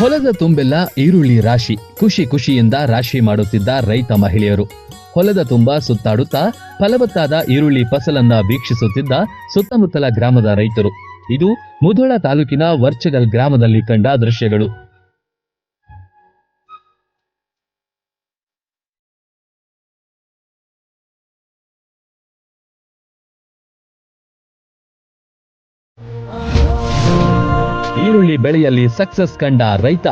ಹೊಲದ ತುಂಬೆಲ್ಲ ಈರುಳ್ಳಿ ರಾಶಿ. ಖುಷಿ ಖುಷಿಯಿಂದ ರಾಶಿ ಮಾಡುತ್ತಿದ್ದ ರೈತ ಮಹಿಳೆಯರು. ಹೊಲದ ತುಂಬ ಸುತ್ತಾಡುತ್ತಾ ಫಲವತ್ತಾದ ಈರುಳ್ಳಿ ಫಸಲನ್ನ ವೀಕ್ಷಿಸುತ್ತಿದ್ದ ಸುತ್ತಮುತ್ತಲ ಗ್ರಾಮದ ರೈತರು. ಇದು ಮುಧೋಳ ತಾಲೂಕಿನ ವರ್ಚಗಲ್ ಗ್ರಾಮದಲ್ಲಿ ಕಂಡ ದೃಶ್ಯಗಳು. ಈರುಳ್ಳಿ ಬೆಳೆಯಲ್ಲಿ ಸಕ್ಸಸ್ ಕಂಡ ರೈತ.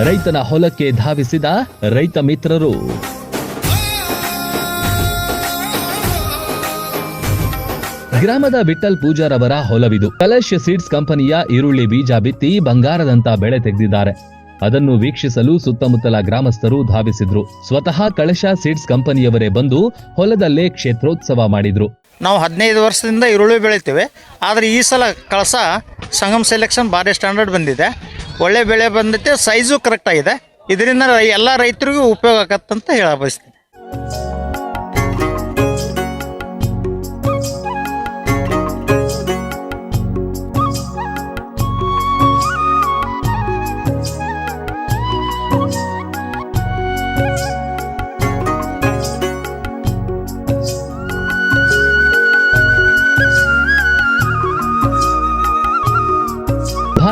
ರೈತನ ಹೊಲಕ್ಕೆ ಧಾವಿಸಿದ ರೈತ ಮಿತ್ರರು. ಗ್ರಾಮದ ಬಿಟ್ಟಲ್ ಪೂಜಾರವರ ಹೊಲವಿದು. ಕಲಶ್ ಸೀಡ್ಸ್ ಕಂಪನಿಯ ಈರುಳ್ಳಿ ಬೀಜ ಬಿತ್ತಿ ಬಂಗಾರದಂತ ಬೆಳೆ ತೆಗೆದಿದ್ದಾರೆ. ಅದನ್ನು ವೀಕ್ಷಿಸಲು ಸುತ್ತಮುತ್ತಲ ಗ್ರಾಮಸ್ಥರು ಧಾವಿಸಿದ್ರು. ಸ್ವತಃ ಕಳಶ ಸೀಡ್ಸ್ ಕಂಪನಿಯವರೇ ಬಂದು ಹೊಲದಲ್ಲೇ ಕ್ಷೇತ್ರೋತ್ಸವ ಮಾಡಿದ್ರು. ನಾವು ಹದಿನೈದು ವರ್ಷದಿಂದ ಈರುಳ್ಳಿ ಬೆಳಿತೀವಿ. ಆದರೆ ಈ ಸಲ ಕಳಸ ಸಂಗಮ್ ಸೆಲೆಕ್ಷನ್ ಭಾರಿ ಸ್ಟ್ಯಾಂಡರ್ಡ್ ಬಂದಿದೆ. ಒಳ್ಳೆ ಬೆಳೆ ಬಂದೈತೆ ಸೈಜು ಕರೆಕ್ಟಾಗಿದೆ ಇದರಿಂದ ಎಲ್ಲ ರೈತರಿಗೂ ಉಪಯೋಗ ಆಗತ್ತಂತ ಹೇಳ ಬಯಸ್ತೀನಿ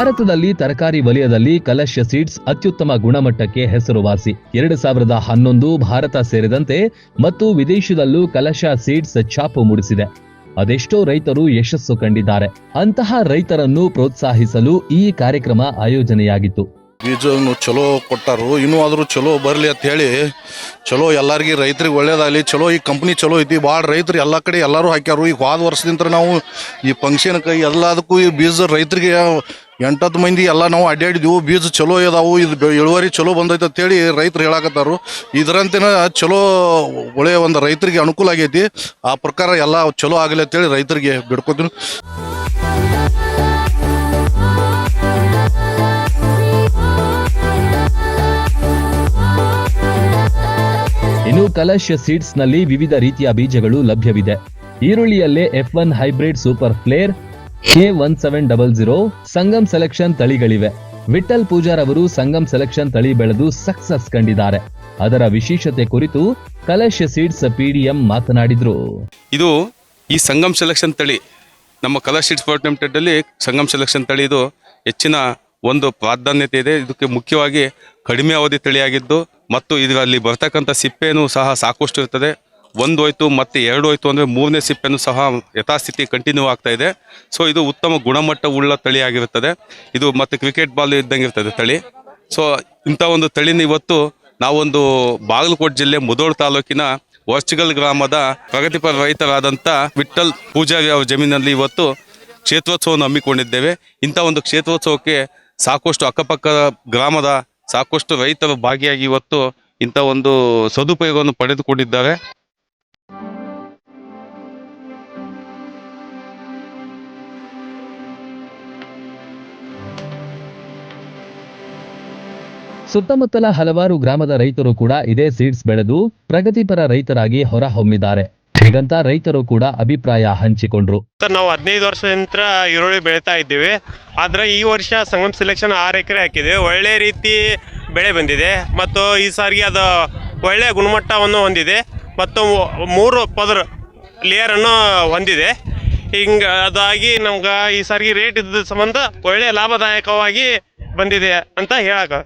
ಭಾರತದಲ್ಲಿ ತರಕಾರಿ ವಲಯದಲ್ಲಿ ಕಲಶ ಸೀಡ್ಸ್ ಅತ್ಯುತ್ತಮ ಗುಣಮಟ್ಟಕ್ಕೆ ಹೆಸರುವಾಸಿ. ಎರಡು ಸಾವಿರದ ಹನ್ನೊಂದು ಭಾರತ ಸೇರಿದಂತೆ ಮತ್ತು ವಿದೇಶದಲ್ಲೂ ಕಲಶ ಸೀಡ್ಸ್ ಛಾಪು ಮೂಡಿಸಿದೆ. ಅದೆಷ್ಟೋ ರೈತರು ಯಶಸ್ಸು ಕಂಡಿದ್ದಾರೆ. ಅಂತಹ ರೈತರನ್ನು ಪ್ರೋತ್ಸಾಹಿಸಲು ಈ ಕಾರ್ಯಕ್ರಮ ಆಯೋಜನೆಯಾಗಿತ್ತು. ಬೀಜವನ್ನು ಚಲೋ ಕೊಟ್ಟರು, ಇನ್ನೂ ಆದರೂ ಚಲೋ ಬರಲಿ ಅಂತ ಹೇಳಿ, ಚಲೋ ಎಲ್ಲರಿಗೆ ರೈತರಿಗೆ ಒಳ್ಳೇದಾಗಲಿ, ಚಲೋ ಈ ಕಂಪ್ನಿ ಚಲೋ ಐತಿ ಭಾಳ ರೈತರು ಎಲ್ಲ ಕಡೆ ಎಲ್ಲರೂ ಹಾಕ್ಯಾರು. ಈಗ ಹೋದ ವರ್ಷದಿಂದ ನಾವು ಈ ಫಂಕ್ಷನ್ಗೆ ಎಲ್ಲದಕ್ಕೂ ಈ ಬೀಜ ರೈತರಿಗೆ ಎಂಟತ್ತು ಮಂದಿ ಎಲ್ಲ ನಾವು ಅಡ್ಡಾಡಿದ್ವು ಬೀಜ ಚಲೋ ಇದಾವು, ಇದು ಇಳುವರಿ ಚಲೋ ಬಂದೈತೆ ಅಂತೇಳಿ ರೈತರು ಹೇಳಕತ್ತಾರು. ಇದರಂತೆ ಚಲೋ ಒಳ್ಳೆಯ ಒಂದು ರೈತರಿಗೆ ಅನುಕೂಲ ಆಗೈತಿ. ಆ ಪ್ರಕಾರ ಎಲ್ಲ ಚಲೋ ಆಗಲಿ ಅಂತೇಳಿ ರೈತರಿಗೆ ಬಿಡ್ಕೊತೀನಿ. ಇನ್ನು ಕಲಶ್ ಸೀಡ್ಸ್ನಲ್ಲಿ ವಿವಿಧ ರೀತಿಯ ಬೀಜಗಳು ಲಭ್ಯವಿದೆ. ಈರುಳ್ಳಿಯಲ್ಲೇ F one hybrid super flair K one seven double zero Sangam selection ತಳಿಗಳಿವೆ. ವಿಠಲ್ ಪೂಜಾರ್ ಅವರು ಸಂಗಮ್ ಸೆಲೆಕ್ಷನ್ ತಳಿ ಬೆಳೆದು ಸಕ್ಸಸ್ ಕಂಡಿದ್ದಾರೆ. ಅದರ ವಿಶೇಷತೆ ಕುರಿತು ಕಲಶ ಸೀಡ್ಸ್ ಪಿಡಿಎಂ ಮಾತನಾಡಿದ್ರು. ಇದು ಈ ಸಂಗಮ್ ಸೆಲೆಕ್ಷನ್ ತಳಿ, ನಮ್ಮ ಕಲರ್ ಲಿಮಿಟೆಡ್ ಡಿಪಾರ್ಟ್ಮೆಂಟಲ್ಲಿ ಸಂಗಮ್ ಸೆಲೆಕ್ಷನ್ ತಳಿ ಇದು ಹೆಚ್ಚಿನ ಒಂದು ಪ್ರಾಧಾನ್ಯತೆ ಇದೆ. ಇದಕ್ಕೆ ಮುಖ್ಯವಾಗಿ ಕಡಿಮೆ ಅವಧಿ ತಳಿಯಾಗಿದ್ದು, ಮತ್ತು ಇದರಲ್ಲಿ ಬರ್ತಕ್ಕಂಥ ಸಿಪ್ಪೆನೂ ಸಹ ಸಾಕಷ್ಟು ಇರ್ತದೆ. ಒಂದು ಹೋಯ್ತು, ಮತ್ತು ಎರಡು ಹೋಯ್ತು ಅಂದರೆ ಮೂರನೇ ಸಿಪ್ಪೆನೂ ಸಹ ಯಥಾಸ್ಥಿತಿ ಕಂಟಿನ್ಯೂ ಆಗ್ತಾ ಇದೆ. ಸೊ ಇದು ಉತ್ತಮ ಗುಣಮಟ್ಟ ಉಳ್ಳ ತಳಿಯಾಗಿರುತ್ತದೆ ಇದು ಮತ್ತು ಕ್ರಿಕೆಟ್ ಬಾಲ್ ಇದ್ದಂಗೆ ಇರ್ತದೆ ತಳಿ. ಸೊ ಇಂಥ ಒಂದು ತಳಿನ ಇವತ್ತು ನಾವೊಂದು ಬಾಗಲಕೋಟೆ ಜಿಲ್ಲೆ ಮುದೋಳ್ ತಾಲೂಕಿನ ವರ್ಚಗಲ್ ಗ್ರಾಮದ ಪ್ರಗತಿಪರ ರೈತರಾದಂಥ ವಿಠಲ್ ಪೂಜಾರಿ ಅವರ ಜಮೀನಲ್ಲಿ ಇವತ್ತು ಕ್ಷೇತ್ರೋತ್ಸವವನ್ನು ಹಮ್ಮಿಕೊಂಡಿದ್ದೇವೆ. ಇಂಥ ಒಂದು ಕ್ಷೇತ್ರೋತ್ಸವಕ್ಕೆ ಸಾಕಷ್ಟು ಅಕ್ಕಪಕ್ಕ ಗ್ರಾಮದ ಸಾಕಷ್ಟು ರೈತರು ಭಾಗಿಯಾಗಿ ಇವತ್ತು ಇಂಥ ಒಂದು ಸದುಪಯೋಗವನ್ನು ಪಡೆದುಕೊಂಡಿದ್ದಾರೆ. ಸುತ್ತಮುತ್ತಲ ಹಲವಾರು ಗ್ರಾಮದ ರೈತರು ಕೂಡ ಇದೇ ಸೀಡ್ಸ್ ಬೆಳೆದು ಪ್ರಗತಿಪರ ರೈತರಾಗಿ ಹೊರಹೊಮ್ಮಿದ್ದಾರೆ. ಹೀಗಂತ ರೈತರು ಕೂಡ ಅಭಿಪ್ರಾಯ ಹಂಚಿಕೊಂಡ್ರು. ಸರ್, ನಾವು ಹದಿನೈದು ವರ್ಷ ನಂತರ ಈರುಳ್ಳಿ ಬೆಳೀತಾ ಇದ್ದೀವಿ. ಆದರೆ ಈ ವರ್ಷ ಸಂಗಮ್ ಸೆಲೆಕ್ಷನ್ ಆರು ಎಕರೆ ಹಾಕಿದೆ. ಒಳ್ಳೆ ರೀತಿ ಬೆಳೆ ಬಂದಿದೆ. ಮತ್ತು ಈ ಸಾರಿಗೆ ಅದು ಒಳ್ಳೆಯ ಗುಣಮಟ್ಟವನ್ನು ಹೊಂದಿದೆ. ಮತ್ತು ಮೂರು ಪದರ ಲೇಯರನ್ನು ಹೊಂದಿದೆ. ಹಿಂಗೆ, ಅದಾಗಿ ನಮ್ಗೆ ಈ ಸಾರಿಗೆ ರೇಟ್ ಇದ್ದ ಸಂಬಂಧ ಒಳ್ಳೆಯ ಲಾಭದಾಯಕವಾಗಿ ಬಂದಿದೆ ಅಂತ ಹೇಳಕ್ಕೆ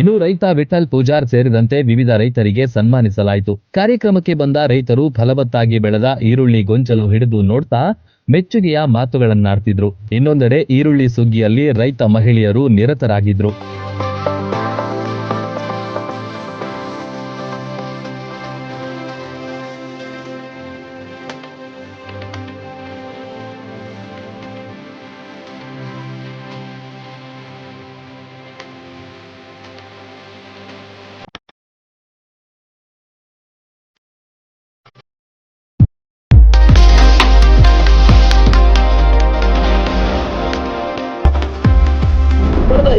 ಇನ್ನು ರೈತ ವಿಠಲ್ ಪೂಜಾರ್ ಸೇರಿದಂತೆ ವಿವಿಧ ರೈತರಿಗೆ ಸನ್ಮಾನಿಸಲಾಯಿತು. ಕಾರ್ಯಕ್ರಮಕ್ಕೆ ಬಂದ ರೈತರು ಫಲವತ್ತಾಗಿ ಬೆಳೆದ ಈರುಳ್ಳಿ ಗೊಂಚಲು ಹಿಡಿದು ನೋಡ್ತಾ ಮೆಚ್ಚುಗೆಯ ಮಾತುಗಳನ್ನಾಡ್ತಿದ್ರು. ಇನ್ನೊಂದೆಡೆ ಈರುಳ್ಳಿ ಸುಗ್ಗಿಯಲ್ಲಿ ರೈತ ಮಹಿಳೆಯರು ನಿರತರಾಗಿದ್ರು.